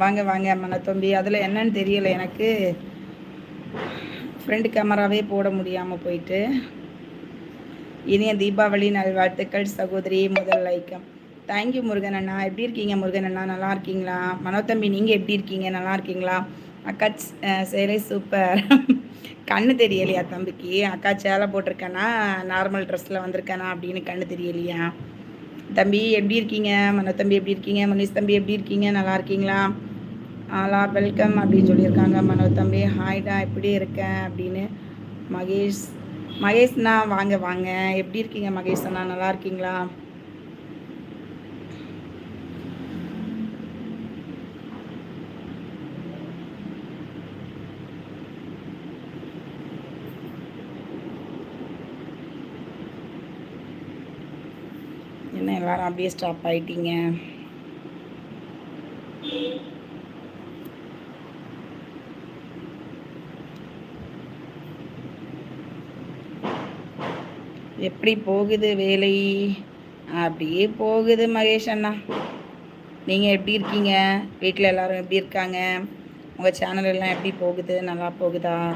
வாங்க வாங்க மன தம்பி. அதில் என்னன்னு தெரியல எனக்கு. ஃப்ரண்ட் கேமராவே போட முடியாமல் போயிட்டு. இனிய தீபாவளி நல்வாழ்த்துக்கள் சகோதரி முதல் லைக்கம் தேங்க்யூ முருகன் அண்ணா. எப்படி இருக்கீங்க முருகன் அண்ணா? நல்லா இருக்கீங்களா? மனோத்தம்பி நீங்கள் எப்படி இருக்கீங்க? நல்லா இருக்கீங்களா? அக்கா சேலை சூப்பர் கண்ணு தெரியலையா தம்பிக்கு? அக்கா சேலை போட்டிருக்கேனா? நார்மல் ட்ரெஸ்ஸில் வந்திருக்கேனா அப்படின்னு கண்ணு தெரியலையா? தம்பி எப்படி இருக்கீங்க? மனோத்தம்பி எப்படி இருக்கீங்க? மனிஷ் தம்பி எப்படி இருக்கீங்க? நல்லா இருக்கீங்களா? ஆலா வெல்கம் அப்படின்னு சொல்லியிருக்காங்க. மனோ தம்பி ஹாய்டா எப்படி இருக்கேன் அப்படின்னு மகேஷ் மகேஷ்ண்ணா வாங்க வாங்க. எப்படி இருக்கீங்க மகேஷ் அண்ணா? நல்லா இருக்கீங்களா? என்ன எல்லாரும் அப்படியே ஸ்டாப் ஆயிட்டீங்க? எப்படி போகுது வேலை? அப்படியே போகுது மகேஷ் அண்ணா. நீங்கள் எப்படி இருக்கீங்க? வீட்டில் எல்லாரும் எப்படி இருக்காங்க? உங்கள் சேனல் எல்லாம் எப்படி போகுது? நல்லா போகுதா?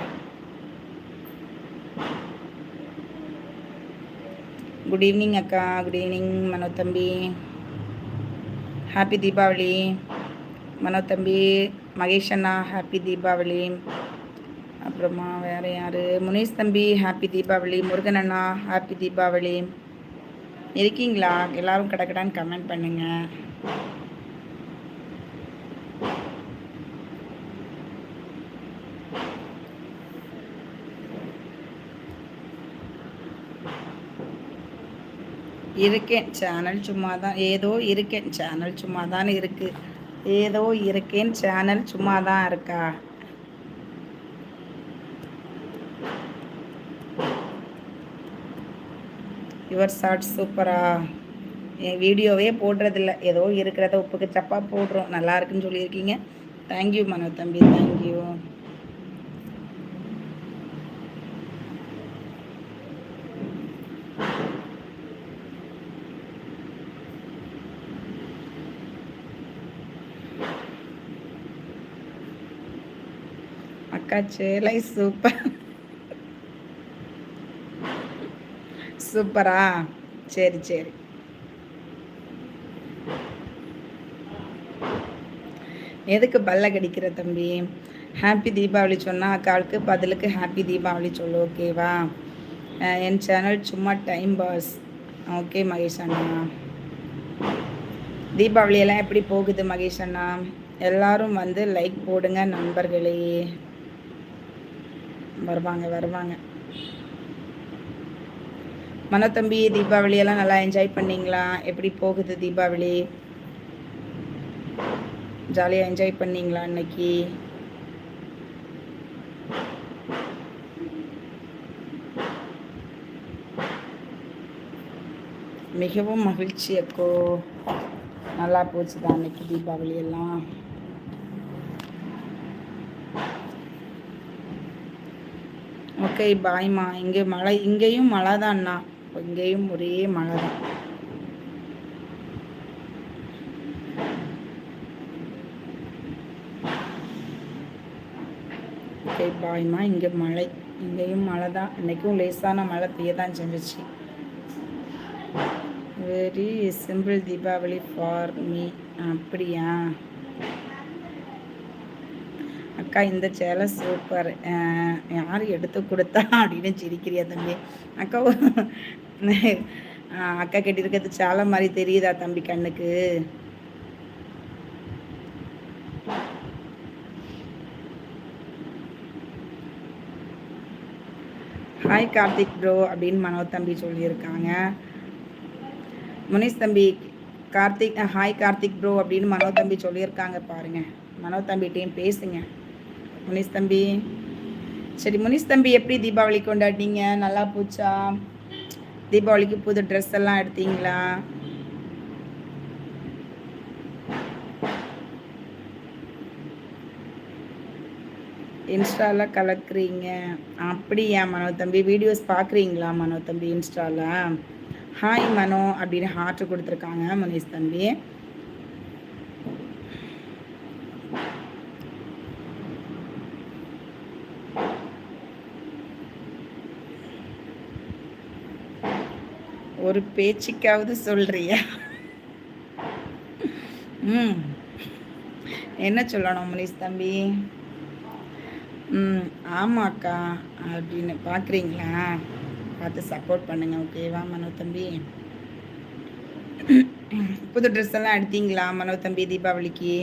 குட் ஈவினிங் அக்கா. குட் ஈவினிங் மனோ தம்பி. ஹாப்பி தீபாவளி மனோ தம்பி மகேஷ் அண்ணா ஹாப்பி தீபாவளி அப்புறமா வேறு யார்? முனீஷ் தம்பி ஹாப்பி தீபாவளி. முருகன் அண்ணா ஹாப்பி தீபாவளி. இருக்கீங்களா? எல்லாரும் கடக்கடான்னு கமெண்ட் பண்ணுங்க. இருக்கேன். சேனல் சும்மா தான் ஏதோ இருக்கேன். சேனல் சும்மா தான் இருக்கு. ஏதோ இருக்கேன். சேனல் சும்மா தான் இருக்கா? யுவர் ஷார்ட் சூப்பரா என் வீடியோவே போடுறதில்ல. ஏதோ இருக்கிறத உப்புக்கு சப்பா போடுறோம். நல்லா இருக்குன்னு சொல்லியிருக்கீங்க. தேங்க்யூ மனோ தம்பி. தேங்க்யூ அக்கா சேலை சூப்பர் சூப்பரா? சரி சரி. எதுக்கு பல்ல கடிக்கிற தம்பி? ஹாப்பி தீபாவளி சொன்னால் அக்காவுக்கு பதிலுக்கு ஹாப்பி தீபாவளி சொல்லு ஓகேவா என் சேனல் சும்மா டைம் பாஸ் ஓகே மகேஷ் அண்ணா. தீபாவளியெல்லாம் எப்படி போகுது மகேஷ் அண்ணா? எல்லாரும் வந்து லைக் போடுங்க நண்பர்களே. வருவாங்க வருவாங்க. மனோத்தம்பி தீபாவளி எல்லாம் நல்லா என்ஜாய் பண்ணீங்களா? எப்படி போகுது தீபாவளி? ஜாலியாக என்ஜாய் பண்ணீங்களா இன்னைக்கு? மிகவும் மகிழ்ச்சி அக்கோ. நல்லா போச்சு தான் அன்னைக்கு தீபாவளி எல்லாம். ஓகே பாய்மா இங்கே மழை இங்கேயும் மழை தான்ண்ணா இங்கேயும் ஒரே மழை தான் ஓகே பாய்மா இங்கே மழை. இங்கேயும் மழை தான் இன்னைக்கும் லேசான மழை பெய்ய தான் செஞ்சிச்சு. Very simple Deepavali for me அப்படியா? அக்கா இந்த சேலை சூப்பர் யார் எடுத்து கொடுத்தா அப்படின்னு சிரிக்கிறியா தம்பி? அக்கா அக்கா கேட்டிருக்கிறது சேலை மாதிரி தெரியுதா தம்பி கண்ணுக்கு? ஹாய் கார்த்திக் ப்ரோ அப்படின்னு மனோ தம்பி சொல்லியிருக்காங்க. முனிஷ் தம்பி கார்த்திக் ஹாய் கார்த்திக் ப்ரோ அப்படின்னு மனோ தம்பி சொல்லியிருக்காங்க பாருங்க. மனோ தம்பிகிட்டையும் பேசுங்க. முனிஷ் தம்பி. சரி முனிஷ் தம்பி எப்படி தீபாவளி கொண்டாடினீங்க? நல்லா போச்சா? தீபாவளிக்கு புது ட்ரெஸ் எல்லாம் எடுத்தீங்களா? இன்ஸ்டாலாம் கலக்குறீங்க. அப்படியா மனோ தம்பி? வீடியோஸ் பார்க்குறீங்களா மனோ தம்பி இன்ஸ்டாவில் ஹாய் மனோ அப்படின்னு ஹார்ட் கொடுத்துருக்காங்க முனிஷ் தம்பி. ஒரு பேச்சுக்காவது சொல்றியா? ம். என்ன சொல்லணும் முனிஸ் தம்பி? ம் ஆமாக்கா. அப்படின்னு பார்க்குறீங்களா பார்த்து சப்போர்ட் பண்ணுங்க ஓகேவா மனோ தம்பி? புது ட்ரெஸ் எல்லாம் எடுத்தீங்களா மனோ தம்பி தீபாவளிக்கு?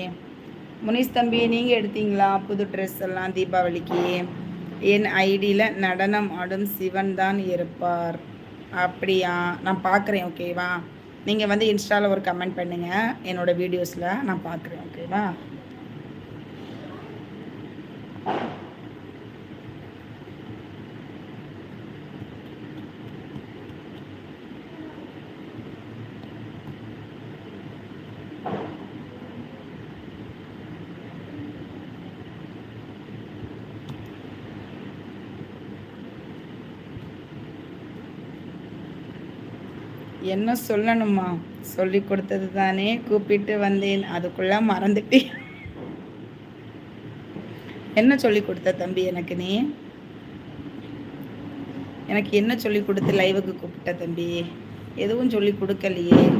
முனிஷ் தம்பி நீங்கள் எடுத்தீங்களா புது ட்ரெஸ் எல்லாம் தீபாவளிக்கு? என் ஐடியில் நடனம் ஆடும் சிவன் தான் இருப்பார். அப்படியா? நான் பார்க்குறேன் ஓகேவா நீங்கள் வந்து இன்ஸ்டாவில் ஒரு கமெண்ட் பண்ணுங்கள் என்னோடய வீடியோஸில் நான் பார்க்குறேன் ஓகேவா என்ன சொல்லணுமா? சொல்லி கொடுத்தது தானே கூப்பிட்டு வந்தேன். அதுக்குள்ள மறந்துட்டேன். என்ன சொல்லி கொடுத்த தம்பி எனக்கு நீ? எனக்கு என்ன சொல்லி கொடுத்து லைவுக்கு கூப்பிட்ட தம்பி? எதுவும் சொல்லி கொடுக்கலையே.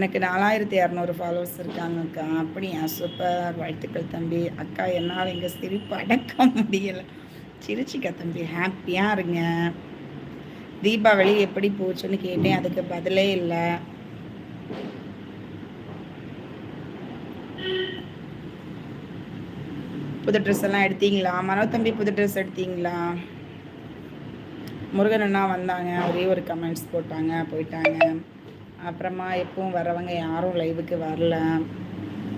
எனக்கு நாலாயிரத்தி இரநூறு ஃபாலோவர்ஸ் இருக்காங்கக்கா. அப்படியா சூப்பர் வாழ்த்துக்கள் தம்பி. அக்கா என்னால் இங்கே சிரிப்பு அடக்க முடியலை. சிரிச்சிக்கா தம்பி ஹாப்பியாக இருங்க. தீபாவளி எப்படி போச்சுன்னு கேட்டேன். அதுக்கு பதிலே இல்லை. புது ட்ரெஸ் எல்லாம் எடுத்தீங்களா? மனோ தம்பி புது ட்ரெஸ் எடுத்தீங்களா? முருகன் அண்ணா வந்தாங்க. ஒரே ஒரு கமெண்ட்ஸ் போட்டாங்க போயிட்டாங்க. அப்புறமா எப்பவும் வரவங்க யாரும் லைவுக்கு வரல.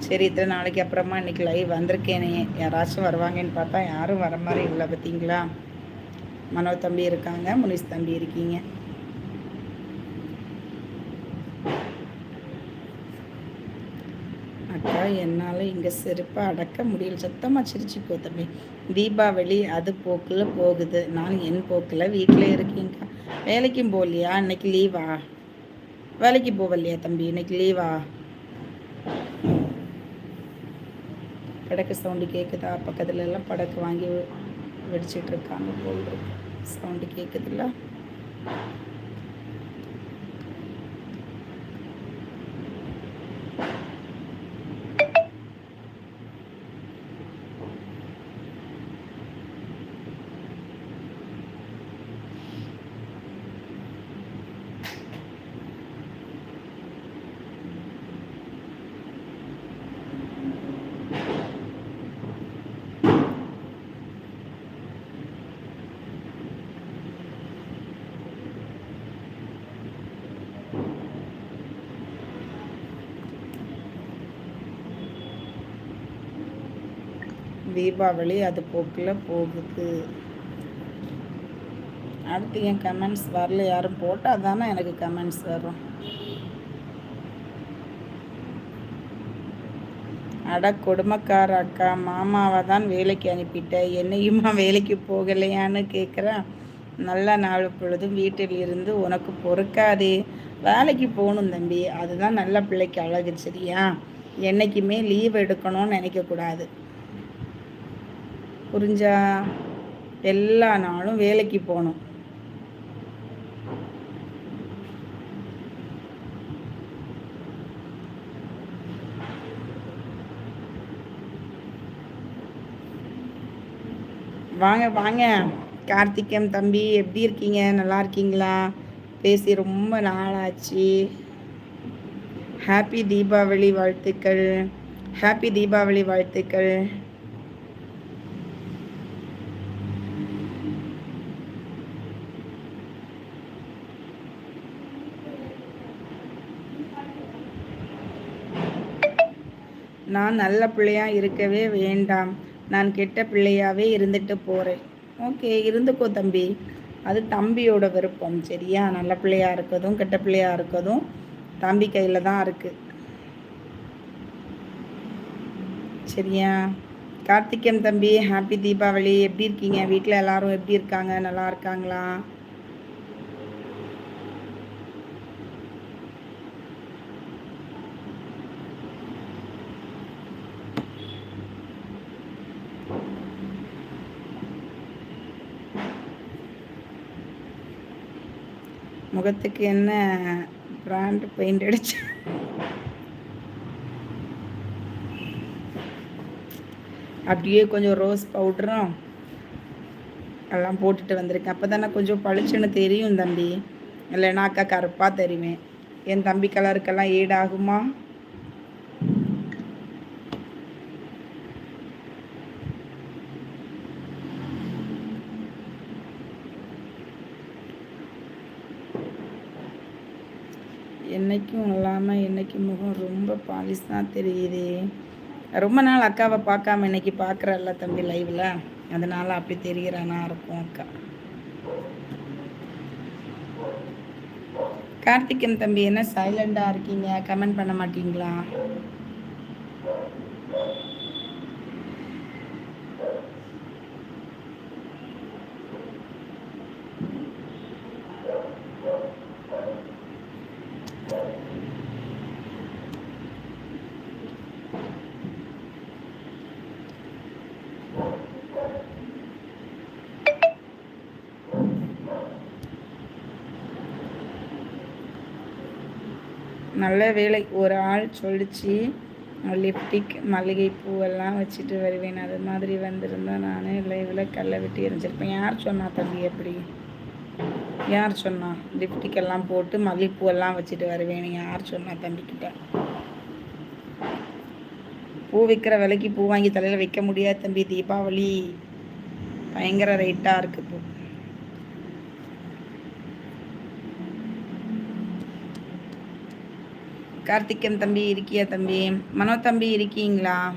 சரி இத்தனை நாளைக்கு அப்புறமா இன்னைக்கு லைவ் வந்திருக்கேனே. யாராச்சும் வருவாங்கன்னு பார்த்தா யாரும் வர மாதிரி இல்லை பார்த்தீங்களா? மனோ தம்பி இருக்காங்க முனிஷ் தம்பி இருக்கீங்க. அக்கா என்னால் இங்கே செருப்பை அடக்க முடியல. சத்தமாக சிரிச்சுக்கோ தம்பி. தீபாவளி அது போக்கில் போகுது. நான் என் போக்கில் வீட்டில் இருக்கீங்க வேலைக்கும் போகலையா? இன்னைக்கு லீவா வேலைக்கு போகலையா தம்பி? இன்னைக்கு லீவா படக்கு சவுண்டு கேட்குதா பக்கத்துல எல்லாம் படக்கு வாங்கி வெடிச்சிட்டு இருக்காங்க. போல் சவுண்டு கேட்குதுல்ல தீபாவளி அது போக்கில் போகுது. அடுத்து என் கமெண்ட்ஸ் வரல யாரும் போட்டால் தானே எனக்கு கமெண்ட்ஸ் வரும். அட கொடுமைக்கார அக்கா மாமாவை தான் வேலைக்கு அனுப்பிட்டேன் என்னையுமா வேலைக்கு போகலையான்னு கேட்குறேன் நல்ல நாள் பொழுதும் வீட்டில் இருந்து உனக்கு பொறுக்காதே. வேலைக்கு போகணும் தம்பி அதுதான் நல்ல பிள்ளைக்கு அழகு சரியா? என்றைக்குமே லீவ் எடுக்கணும்னு நினைக்கக்கூடாது. புரிஞ்சா எல்லா நாளும் வேலைக்கு போகணும் வாங்க வாங்க. கார்த்திகம் தம்பி எப்படி இருக்கீங்க? நல்லா இருக்கீங்களா? பேசி ரொம்ப நாளாச்சு. ஹாப்பி தீபாவளி வாழ்த்துக்கள். ஹாப்பி தீபாவளி வாழ்த்துக்கள். நான் நல்ல பிள்ளையாக இருக்கவே வேண்டாம். நான் கெட்ட பிள்ளையாகவே இருந்துட்டு போகிறேன் ஓகே இருந்துக்கோ தம்பி. அது தம்பியோட விருப்பம் சரியா? நல்ல பிள்ளையாக இருக்கதும் கெட்ட பிள்ளையாக இருக்கதும் தம்பி கையில் தான் இருக்குது சரியா? கார்த்திகேயன் தம்பி ஹாப்பி தீபாவளி. எப்படி இருக்கீங்க? வீட்டில் எல்லாரும் எப்படி இருக்காங்க? நல்லா இருக்காங்களா? முகத்துக்கு என்ன பிராண்ட் பெயிண்ட் அடிச்சு? அப்படியே கொஞ்சம் ரோஸ் பவுடரும் எல்லாம் போட்டுட்டு வந்திருக்கேன். அப்போ தானே கொஞ்சம் பளிச்சுன்னு தெரியும் தம்பி. இல்லைன்னா அக்கா கருப்பாக தெரியுமே. என் தம்பி கலருக்கெல்லாம் ஈடாகுமா என்னைக்கும் இல்லாமல் என்னைக்கு முகம் ரொம்ப பாலிஷாக தெரியுது. ரொம்ப நாள் அக்காவை பார்க்காம இன்னைக்கு பார்க்குறல்ல தம்பி லைவில் அதனால் அப்படி தெரிகிறானா இருக்கும் அக்கா. கார்த்திகன் தம்பி என்ன சைலண்டாக இருக்கீங்க? கமெண்ட் பண்ண மாட்டீங்களா? நல்ல வேலை. ஒரு ஆள் சொல்லிச்சு லிப்டிக் மல்லிகைப்பூவெல்லாம் வச்சுட்டு வருவேன். அது மாதிரி வந்திருந்தா நான் லைவில் கல்லை வெட்டி எரிஞ்சிருப்பேன் யார் சொன்னா தம்பி எப்படி? யார் சொன்னா? லிப்டிக் எல்லாம் போட்டு மல்லிகைப்பூ எல்லாம் வச்சுட்டு வருவேன். யார் சொன்னா தம்பிக்கிட்ட பூ விற்கிற விலைக்கு பூ வாங்கி தலையில் வைக்க முடியாது தம்பி தீபாவளி. பயங்கர ரேட்டாக இருக்குது பூ. கார்த்திகன் தம்பி இருக்கியா தம்பி? மனோ தம்பி இருக்கீங்களா?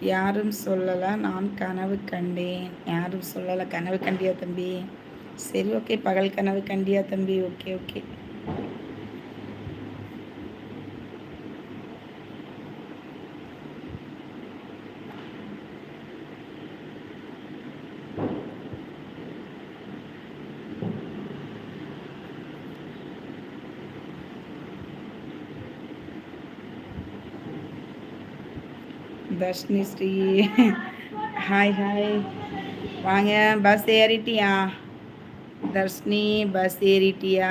யாரும் சொல்லலை நான் கனவு கண்டேன். யாரும் சொல்லலை கனவு கண்டியா தம்பி? சரி ஓகே பகல் கனவு கண்டியா தம்பி? Okay okay Darshini Sri. Hi hi வாங்க பஸ் ஏறிட்டியா? தர்ஷினி பஸ் ஏறிட்டியா?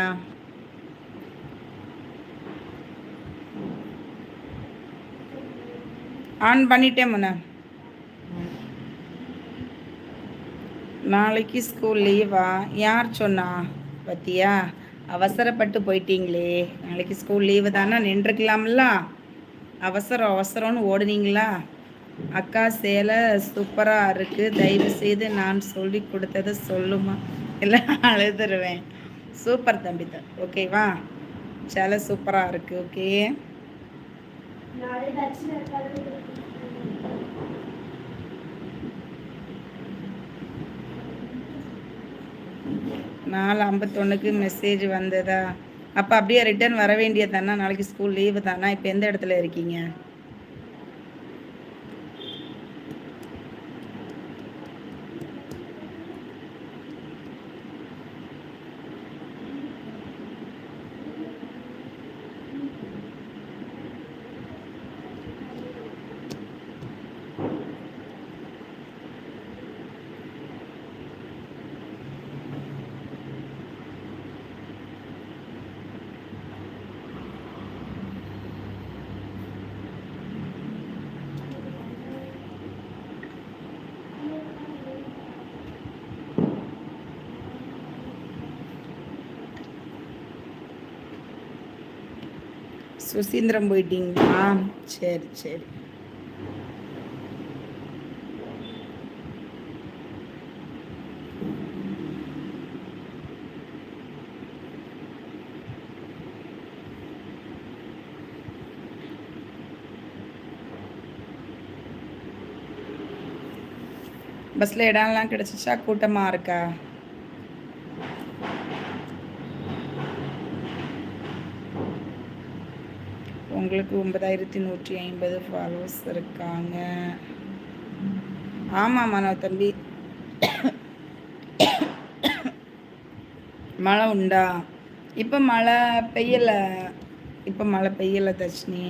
ஆன் பண்ணிட்டேன் முன்ன நாளைக்கு ஸ்கூல் லீவா யார் சொன்னா? பத்தியா? அவசரப்பட்டு போயிட்டீங்களே. நாளைக்கு ஸ்கூல் லீவு தானே? நின்றுக்கலாம்ல. அவசரம் அவசரம்னு ஓடுனீங்களா? அக்கா சேலை சூப்பராக இருக்குது தயவு செய்து நான் சொல்லி கொடுத்ததை சொல்லுமா? இல்லை அழுதுருவேன். சூப்பர் தம்பி தான் ஓகேவா சேலை சூப்பராக இருக்குது ஓகே நாலு ஐம்பத்தொன்னுக்கு மெசேஜ் வந்ததா? அப்போ அப்படியே ரிட்டர்ன் வர வேண்டியது தானே? நாளைக்கு ஸ்கூல் லீவு தானா? இப்போ எந்த இடத்துல இருக்கீங்க? சுசீந்திரம் போயிட்டீங்களா? சரி சரி. பஸ்ஸில் இடம்லாம் கிடச்சிச்சா? கூட்டமாக இருக்கா? உங்களுக்கு ஒன்பதாயிரத்தி நூற்றி ஐம்பது ஃபாலோவர்ஸ் இருக்காங்க. ஆமாம் மனோ தம்பி. மழை உண்டா? இப்போ மழை பெய்யலை. இப்போ மழை பெய்யலை தர்ஷினி.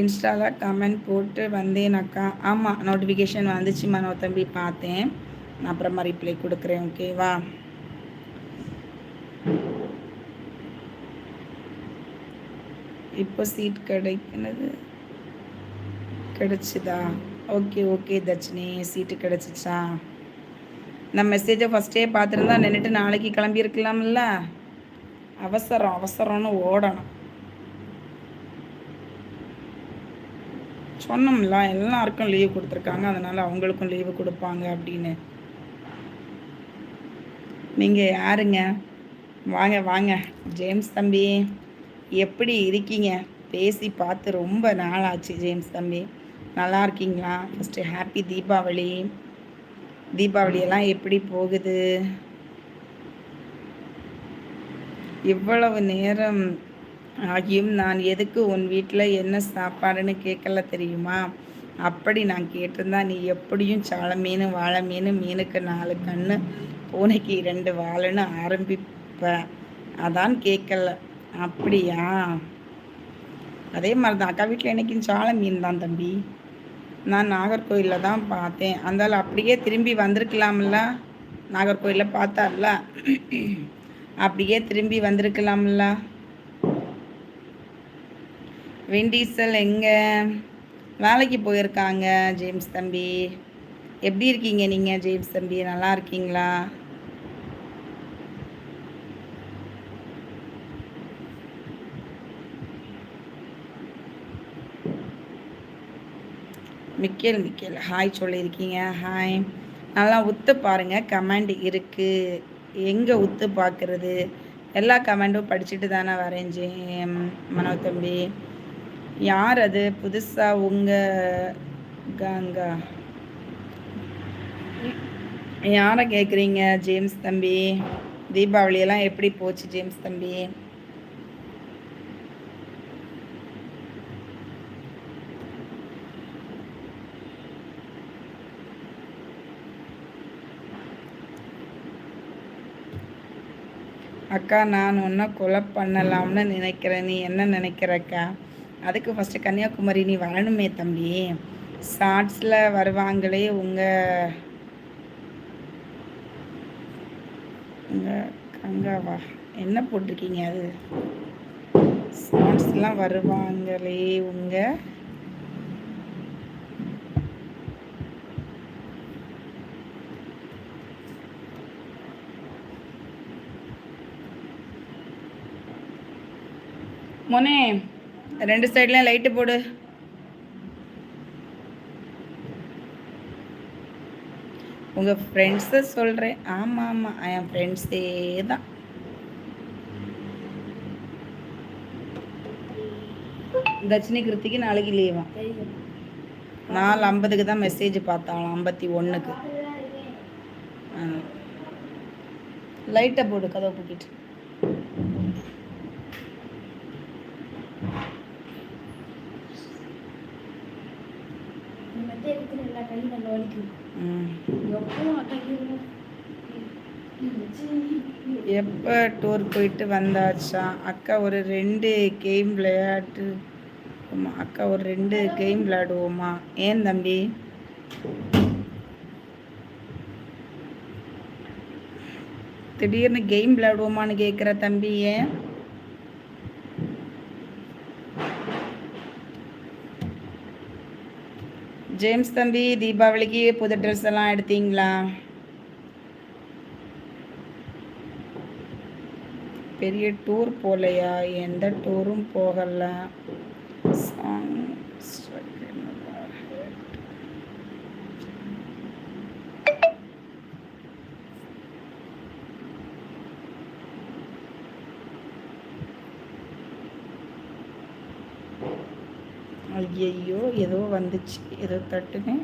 இன்ஸ்டாவில் கமெண்ட் போட்டு வந்தேனாக்கா ஆமாம் நோட்டிஃபிகேஷன் வந்துச்சு மனோ தம்பி பார்த்தேன். நான் அப்புறமா ரிப்ளை கொடுக்குறேன் ஓகேவா இப்போ சீட் கிடைக்கிறது. கிடைச்சிதா? ஓகே ஓகே தட்சினி சீட்டு கிடச்சிச்சா? நான் மெசேஜை ஃபஸ்ட்டே பார்த்துருந்தா நின்றுட்டு நாளைக்கு கிளம்பியிருக்கலாம்ல? அவசரம் அவசரம்னு ஓடணும். சொன்னோம்ல எல்லாருக்கும் லீவ் கொடுத்துருக்காங்க. அதனால் அவங்களுக்கும் லீவு கொடுப்பாங்க அப்படின்னு. நீங்கள் யாருங்க? வாங்க வாங்க. ஜேம்ஸ் தம்பி. எப்படி இருக்கீங்க? பேசி பார்த்து ரொம்ப நாளாச்சு ஜேம்ஸ் தம்பி. நல்லா இருக்கீங்களா? First happy Deepavali. தீபாவளியெல்லாம் எப்படி போகுது? இவ்வளவு நேரம் ஆகியும் நான் எதுக்கு உன் வீட்டில் என்ன சாப்பாடுன்னு கேட்கல தெரியுமா? அப்படி நான் கேட்டிருந்தா நீ எப்படியும் சால மீன் வாழை மீன் மீனுக்கு நாலு கண்ணு பூனைக்கு ரெண்டு வாழைன்னு ஆரம்பிப்ப. அதான் கேட்கல. அப்படியா? அதே மாதிரி தான் அக்கா வீட்டில் என்னைக்கும் சால மீன் தான் தம்பி. நான் நாகர்கோயிலில் தான் பார்த்தேன். அந்தால் அப்படியே திரும்பி வந்திருக்கலாம்ல. நாகர்கோயிலில் பார்த்தார்ல. அப்படியே திரும்பி வந்திருக்கலாம்ல. வெண்டீசல் எங்கே? வேலைக்கு போயிருக்காங்க ஜேம்ஸ் தம்பி. எப்படி இருக்கீங்க நீங்கள் ஜேம்ஸ் தம்பி? நல்லா இருக்கீங்களா? Michael Michael. ஹாய் சொல்லியிருக்கீங்க. ஹாய் நல்லா உத்து பாருங்கள் கமெண்ட் இருக்குது எங்கே உத்து பார்க்குறது எல்லா கமெண்ட்டும் படிச்சுட்டு தானே வரைஞ்சேன் மனோ தம்பி. யார் அது? புதுசாக உங்கள் கங்கா? யாரை கேட்குறீங்க ஜேம்ஸ் தம்பி? தீபாவளியெல்லாம் எப்படி போச்சு ஜேம்ஸ் தம்பி? அக்கா நான் ஒன்றை கொலை பண்ணலாம்னு நினைக்கிறேன். நீ என்ன நினைக்கிறக்கா அதுக்கு ஃபஸ்ட்டு கன்னியாகுமரி நீ வரணுமே தம்பி. ஷார்ட்ஸில் வருவாங்களே உங்கள் உங்கள் கங்காவா? என்ன போட்டிருக்கீங்க அது? ஷார்ட்ஸ்லாம் வருவாங்களே உங்கள் மொனே ரெண்டு சைட்லையும் லைட்டு போடு. உங்கள் ஃப்ரெண்ட்ஸை சொல்கிறேன் ஆமாம் ஆமாம் என் ஃப்ரெண்ட்ஸே தான். தட்சிணி கிருத்திக்கு நாளைக்கு லீவா நாலு ஐம்பதுக்கு தான் மெசேஜ் பார்த்தாலும் ஐம்பத்தி ஒன்றுக்கு லைட்டை போடு கதவை பூக்கிட்டு எப்போ டூர் போயிட்டு வந்தாச்சா? அக்கா ஒரு ரெண்டு கேம் விளையாட்டு அக்கா ஒரு ரெண்டு கேம் விளையாடுவோமா? ஏன் தம்பி? திடீர்னு கேம் விளையாடுவோமான்னு கேட்குற தம்பி ஏன்? ஜேம்ஸ் தம்பி தீபாவளிக்கு புது ட்ரெஸ் எல்லாம் எடுத்தீங்களா? பெரிய டூர் போகலையா எந்த டூரும் போகலை. ஐயையோ ஏதோ வந்துச்சு. ஏதோ தட்டுனேன்.